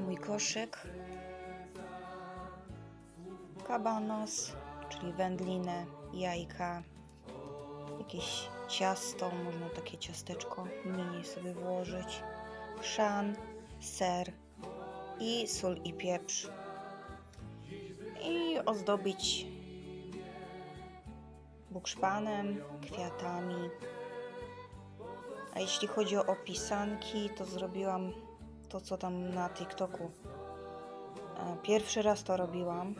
Mój koszyk. Kabanos, czyli wędlinę, jajka, jakieś ciasto, można takie ciasteczko mini sobie włożyć, chrzan, ser i sól i pieprz. I ozdobić bukszpanem, kwiatami. A jeśli chodzi o pisanki, to zrobiłam to, co tam na TikToku. E, Pierwszy raz to robiłam.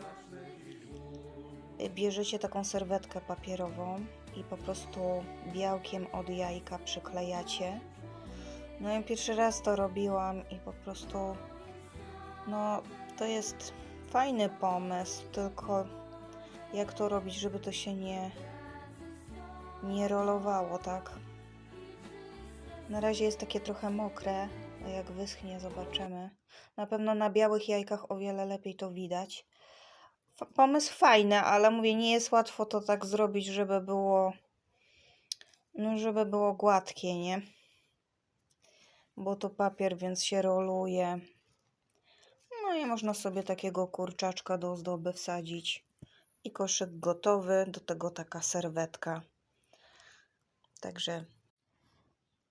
Bierzecie taką serwetkę papierową i po prostu białkiem od jajka przyklejacie. No ja pierwszy raz to robiłam i po prostu no to jest fajny pomysł, tylko jak to robić, żeby to się nie nie rolowało, tak? Na razie jest takie trochę mokre, a jak wyschnie zobaczymy. Na pewno na białych jajkach o wiele lepiej to widać. F- pomysł fajny, ale mówię, nie jest łatwo to tak zrobić, żeby było no żeby było gładkie, nie? Bo to papier, więc się roluje. No i można sobie takiego kurczaczka do ozdoby wsadzić. I koszyk gotowy, do tego taka serwetka. Także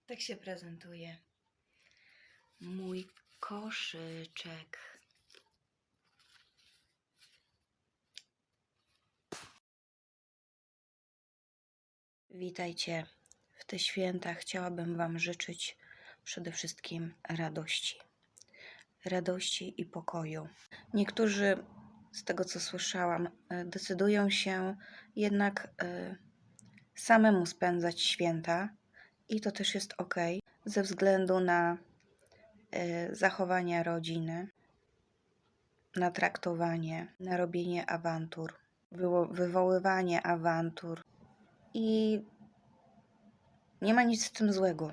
tak się prezentuje mój koszyczek. Witajcie w te święta. Chciałabym Wam życzyć przede wszystkim radości. Radości i pokoju. Niektórzy, z tego co słyszałam, e, decydują się jednak e, samemu spędzać święta i to też jest ok, ze względu na e, zachowanie rodziny, na traktowanie, na robienie awantur, wywo- wywoływanie awantur. I nie ma nic z tym złego,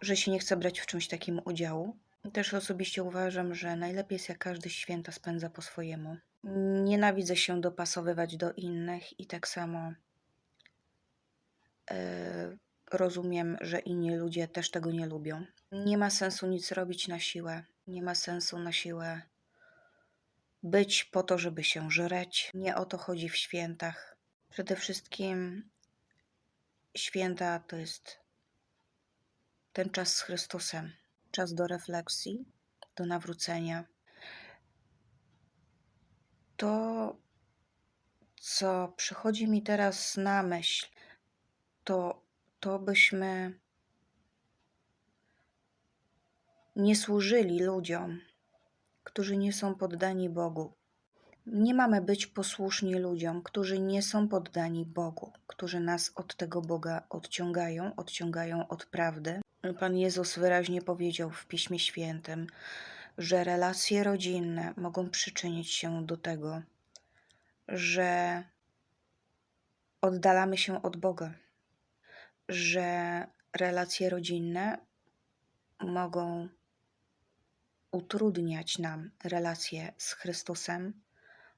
że się nie chce brać w czymś takim udziału. Też osobiście uważam, że najlepiej jest jak każdy święta spędza po swojemu. Nienawidzę się dopasowywać do innych i tak samo e, rozumiem, że inni ludzie też tego nie lubią. Nie ma sensu nic robić na siłę. Nie ma sensu na siłę być po to, żeby się żreć. Nie o to chodzi w świętach. Przede wszystkim święta to jest ten czas z Chrystusem. Czas do refleksji, do nawrócenia. To, co przychodzi mi teraz na myśl, to to byśmy nie służyli ludziom, którzy nie są poddani Bogu. Nie mamy być posłuszni ludziom, którzy nie są poddani Bogu, którzy nas od tego Boga odciągają, odciągają od prawdy. Pan Jezus wyraźnie powiedział w Piśmie Świętym, że relacje rodzinne mogą przyczynić się do tego, że oddalamy się od Boga, że relacje rodzinne mogą utrudniać nam relacje z Chrystusem,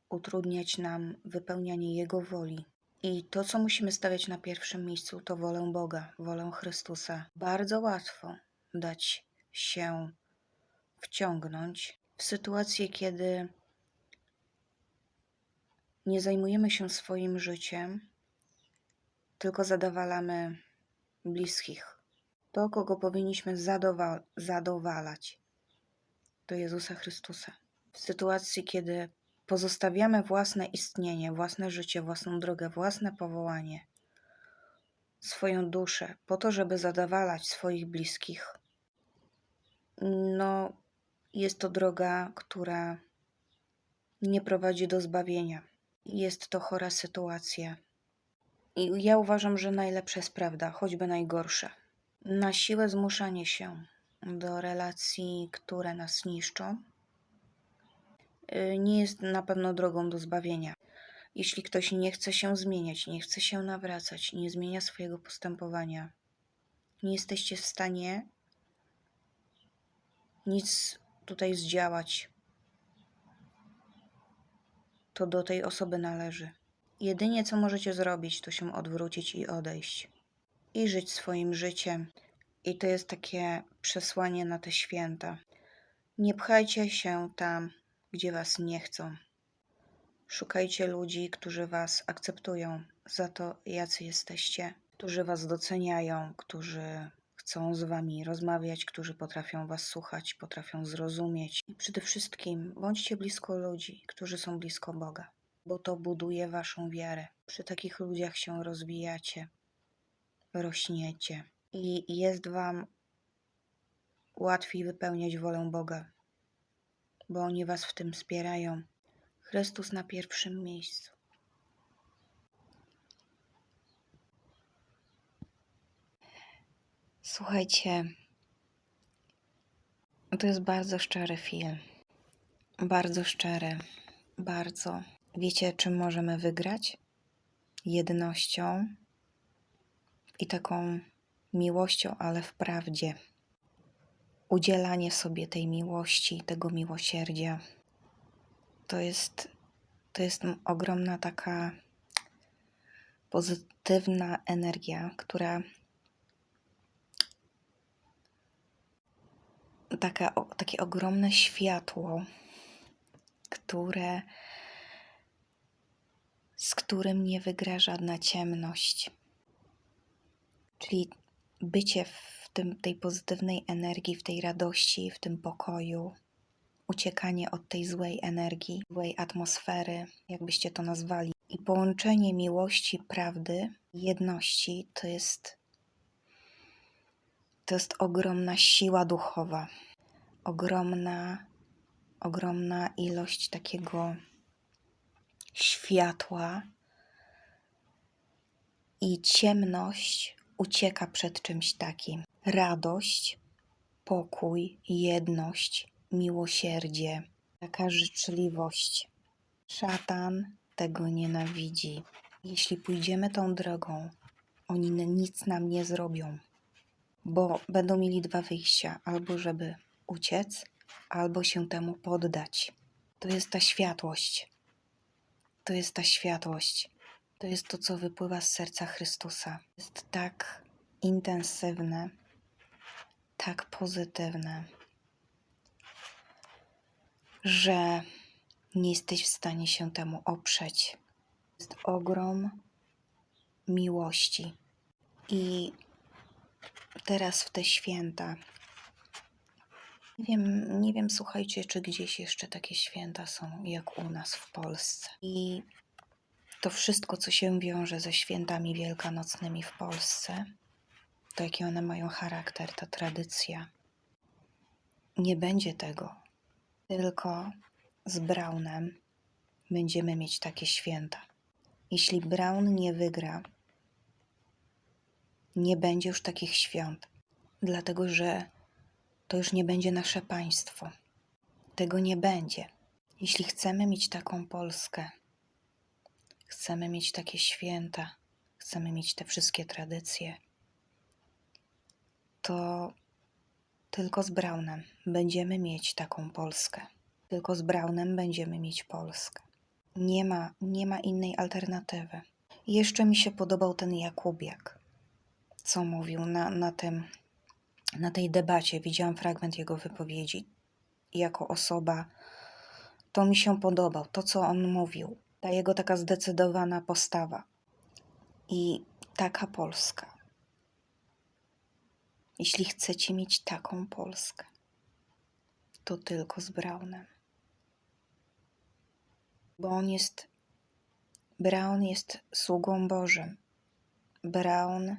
utrudniać nam wypełnianie Jego woli. I to, co musimy stawiać na pierwszym miejscu, to wolę Boga, wolę Chrystusa. Bardzo łatwo dać się wciągnąć w sytuację, kiedy nie zajmujemy się swoim życiem, tylko zadowalamy bliskich. To, kogo powinniśmy zadowa- zadowalać, to Jezusa Chrystusa. W sytuacji, kiedy pozostawiamy własne istnienie, własne życie, własną drogę, własne powołanie, swoją duszę, po to, żeby zadowalać swoich bliskich, no, jest to droga, która nie prowadzi do zbawienia. Jest to chora sytuacja. I ja uważam, że najlepsza jest prawda, choćby najgorsza. Na siłę zmuszanie się do relacji, które nas niszczą, y, nie jest na pewno drogą do zbawienia. Jeśli ktoś nie chce się zmieniać, nie chce się nawracać, nie zmienia swojego postępowania, nie jesteście w stanie nic tutaj zdziałać, to do tej osoby należy. Jedynie co możecie zrobić, to się odwrócić i odejść. I żyć swoim życiem. I to jest takie przesłanie na te święta. Nie pchajcie się tam, gdzie was nie chcą. Szukajcie ludzi, którzy was akceptują za to, jacy jesteście, którzy was doceniają, którzy chcą z wami rozmawiać, którzy potrafią was słuchać, potrafią zrozumieć. I przede wszystkim bądźcie blisko ludzi, którzy są blisko Boga, bo to buduje waszą wiarę. Przy takich ludziach się rozwijacie, rośniecie i jest wam łatwiej wypełniać wolę Boga, bo oni was w tym wspierają. Chrystus na pierwszym miejscu. Słuchajcie, to jest bardzo szczery film. Bardzo szczery. Bardzo. Wiecie, czym możemy wygrać? Jednością i taką miłością, ale w prawdzie. Udzielanie sobie tej miłości, tego miłosierdzia. To jest, to jest ogromna taka pozytywna energia, która taka, takie ogromne światło, które, z którym nie wygra żadna ciemność. Czyli bycie w tym, tej pozytywnej energii, w tej radości, w tym pokoju, uciekanie od tej złej energii, złej atmosfery, jakbyście to nazwali. I połączenie miłości, prawdy, jedności to jest, to jest ogromna siła duchowa, ogromna, ogromna ilość takiego światła i ciemność ucieka przed czymś takim. Radość, pokój, jedność, miłosierdzie, taka życzliwość. Szatan tego nienawidzi. Jeśli pójdziemy tą drogą, oni nic nam nie zrobią, bo będą mieli dwa wyjścia: albo żeby uciec, albo się temu poddać. To jest ta światłość. To jest ta światłość. To jest to, co wypływa z serca Chrystusa. Jest tak intensywne, tak pozytywne, że nie jesteś w stanie się temu oprzeć. Jest ogrom miłości. I teraz w te święta. Nie wiem, nie wiem, słuchajcie, czy gdzieś jeszcze takie święta są jak u nas w Polsce. I to wszystko, co się wiąże ze świętami wielkanocnymi w Polsce, to jaki one mają charakter, ta tradycja. Nie będzie tego, tylko z Brownem będziemy mieć takie święta. Jeśli Brown nie wygra, nie będzie już takich świąt, dlatego że to już nie będzie nasze państwo. Tego nie będzie. Jeśli chcemy mieć taką Polskę, chcemy mieć takie święta, chcemy mieć te wszystkie tradycje, to tylko z Brownem będziemy mieć taką Polskę. Tylko z Brownem będziemy mieć Polskę. Nie ma, nie ma innej alternatywy. Jeszcze mi się podobał ten Jakubiak, co mówił na, na, tym, na tej debacie. Widziałam fragment jego wypowiedzi. Jako osoba, to mi się podobał, to co on mówił. Ta jego taka zdecydowana postawa. I taka Polska. Jeśli chcecie mieć taką Polskę, to tylko z Brownem. Bo on jest, Brown jest sługą Bożym. Brown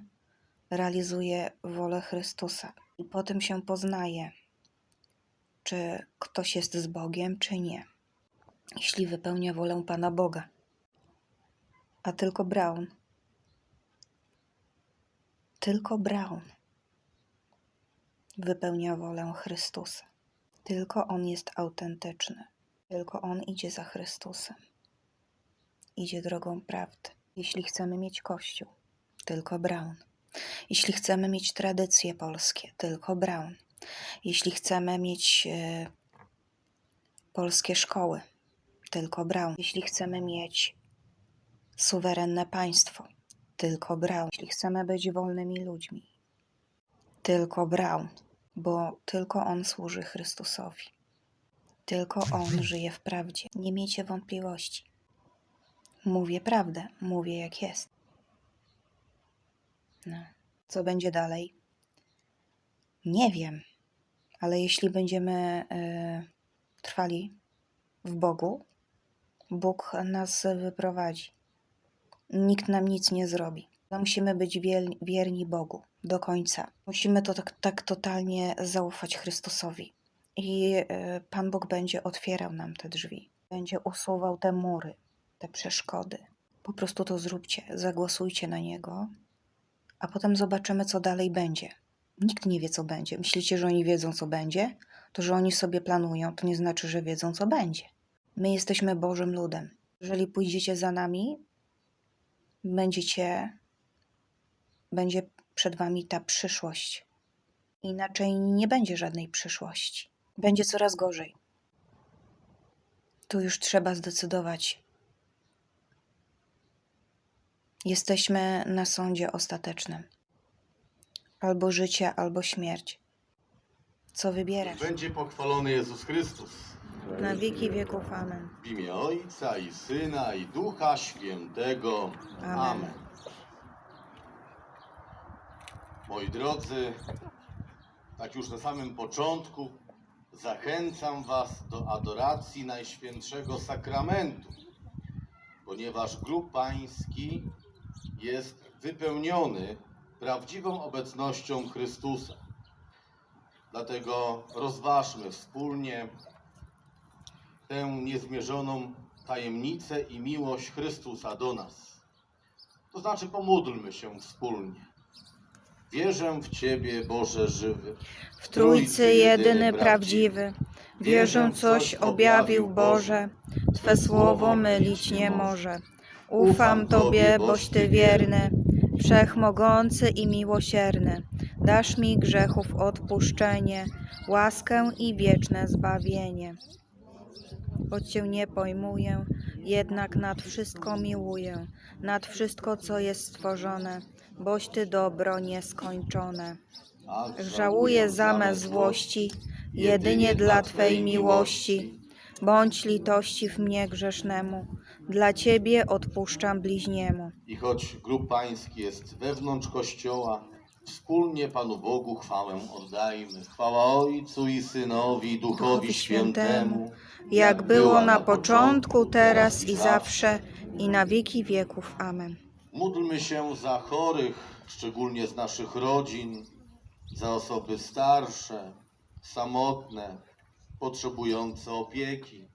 realizuje wolę Chrystusa i potem się poznaje, czy ktoś jest z Bogiem, czy nie. Jeśli wypełnia wolę Pana Boga. A tylko Brown. Tylko Brown wypełnia wolę Chrystusa. Tylko On jest autentyczny. Tylko On idzie za Chrystusem. Idzie drogą prawdy. Jeśli chcemy mieć Kościół, tylko Brown. Jeśli chcemy mieć tradycje polskie, tylko Brown. Jeśli chcemy mieć e, polskie szkoły, tylko Brown. Jeśli chcemy mieć suwerenne państwo, tylko Brown. Jeśli chcemy być wolnymi ludźmi, tylko Brown, bo tylko on służy Chrystusowi. Tylko On żyje w prawdzie. Nie miejcie wątpliwości. Mówię prawdę, mówię jak jest. Co będzie dalej? Nie wiem, ale jeśli będziemy e, trwali w Bogu, Bóg nas wyprowadzi. Nikt nam nic nie zrobi. Musimy być wierni Bogu do końca. Musimy to tak, tak totalnie zaufać Chrystusowi. I e, Pan Bóg będzie otwierał nam te drzwi, będzie usuwał te mury, te przeszkody. Po prostu to zróbcie, zagłosujcie na Niego, a potem zobaczymy, co dalej będzie. Nikt nie wie, co będzie. Myślicie, że oni wiedzą, co będzie? To, że oni sobie planują, to nie znaczy, że wiedzą, co będzie. My jesteśmy Bożym ludem. Jeżeli pójdziecie za nami, będziecie, będzie przed wami ta przyszłość. Inaczej nie będzie żadnej przyszłości. Będzie coraz gorzej. Tu już trzeba zdecydować. Jesteśmy na sądzie ostatecznym. Albo życie, albo śmierć. Co wybierasz? Będzie pochwalony Jezus Chrystus. Na wieki wieków. Amen. W imię Ojca i Syna i Ducha Świętego. Amen. Amen. Moi drodzy, tak już na samym początku zachęcam Was do adoracji Najświętszego Sakramentu, ponieważ grób pański jest wypełniony prawdziwą obecnością Chrystusa. Dlatego rozważmy wspólnie tę niezmierzoną tajemnicę i miłość Chrystusa do nas. To znaczy pomódlmy się wspólnie. Wierzę w Ciebie, Boże żywy. W Trójcy jedyny prawdziwy. Wierzę, coś objawił Boże. Twe słowo mylić nie może. Ufam Tobie, boś Ty wierny, wszechmogący i miłosierny. Dasz mi grzechów odpuszczenie, łaskę i wieczne zbawienie. Choć Cię nie pojmuję, jednak nad wszystko miłuję, nad wszystko, co jest stworzone, boś Ty dobro nieskończone. Żałuję zame złości, jedynie dla Twej miłości. Bądź litości w mnie grzesznemu, dla Ciebie odpuszczam bliźniemu. I choć grób pański jest wewnątrz Kościoła, wspólnie Panu Bogu chwałę oddajmy. Chwała Ojcu i Synowi i Duchowi Duchowi Świętemu, Jak było na początku, teraz i zawsze, i na wieki wieków. Amen. Módlmy się za chorych, szczególnie z naszych rodzin, za osoby starsze, samotne, potrzebujące opieki,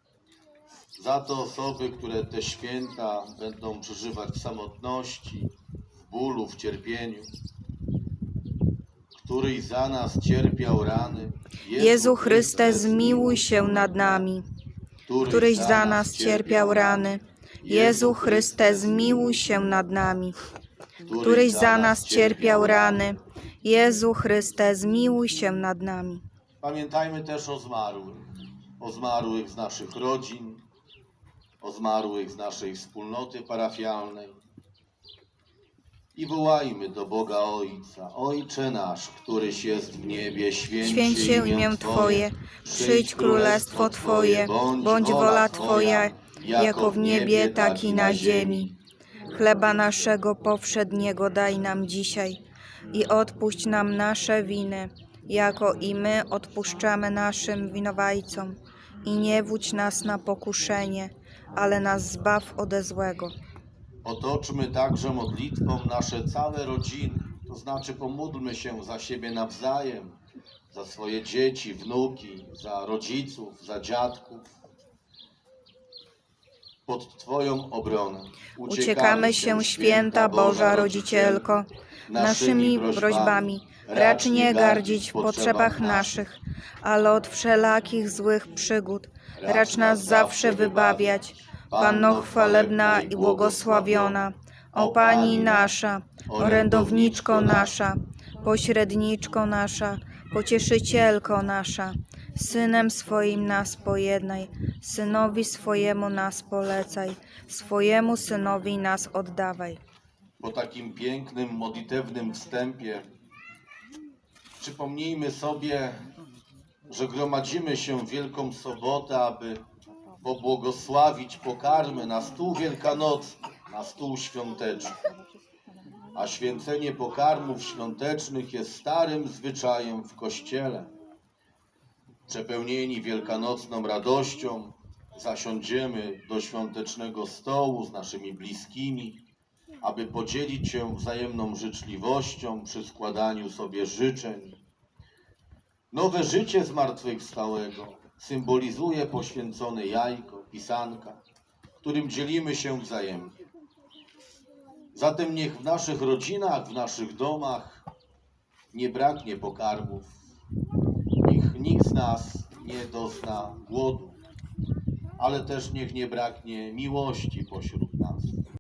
za te osoby, które te święta będą przeżywać w samotności, w bólu, w cierpieniu, któryś za nas cierpiał rany. Jezu Chryste, zmiłuj się nad nami, któryś za nas cierpiał rany. Jezu Chryste, zmiłuj się nad nami, któryś za nas cierpiał rany. Jezu Chryste, zmiłuj się nad nami. Pamiętajmy też o zmarłych, o zmarłych z naszych rodzin, o zmarłych z naszej wspólnoty parafialnej. I wołajmy do Boga Ojca, Ojcze nasz, któryś jest w niebie, święć, Święć się imię Twoje, przyjdź królestwo Twoje, bądź wola Twoja, jako w niebie, tak i na ziemi. Chleba naszego powszedniego daj nam dzisiaj i odpuść nam nasze winy, jako i my odpuszczamy naszym winowajcom. I nie wódź nas na pokuszenie, ale nas zbaw ode złego. Otoczmy także modlitwą nasze całe rodziny, to znaczy pomódlmy się za siebie nawzajem, za swoje dzieci, wnuki, za rodziców, za dziadków. Pod Twoją obronę Uciekamy się, święta Boża Rodzicielko, naszymi prośbami. Racz nie gardzić w potrzebach naszych, ale od wszelakich złych przygód. Racz nas zawsze wybawiać. Panno chwalebna i błogosławiona, o Pani nasza, orędowniczko nasza, pośredniczko nasza, pocieszycielko nasza, Synem swoim nas pojednaj, Synowi swojemu nas polecaj, swojemu Synowi nas oddawaj. po takim pięknym, modlitewnym wstępie przypomnijmy sobie że gromadzimy się w Wielką Sobotę, aby pobłogosławić pokarmy na stół wielkanocny, na stół świąteczny. A święcenie pokarmów świątecznych jest starym zwyczajem w Kościele. Przepełnieni wielkanocną radością, zasiądziemy do świątecznego stołu z naszymi bliskimi, aby podzielić się wzajemną życzliwością przy składaniu sobie życzeń. Nowe życie zmartwychwstałego symbolizuje poświęcone jajko, pisanka, którym dzielimy się wzajemnie. Zatem niech w naszych rodzinach, w naszych domach nie braknie pokarmów, niech nikt z nas nie dozna głodu, ale też niech nie braknie miłości pośród nas.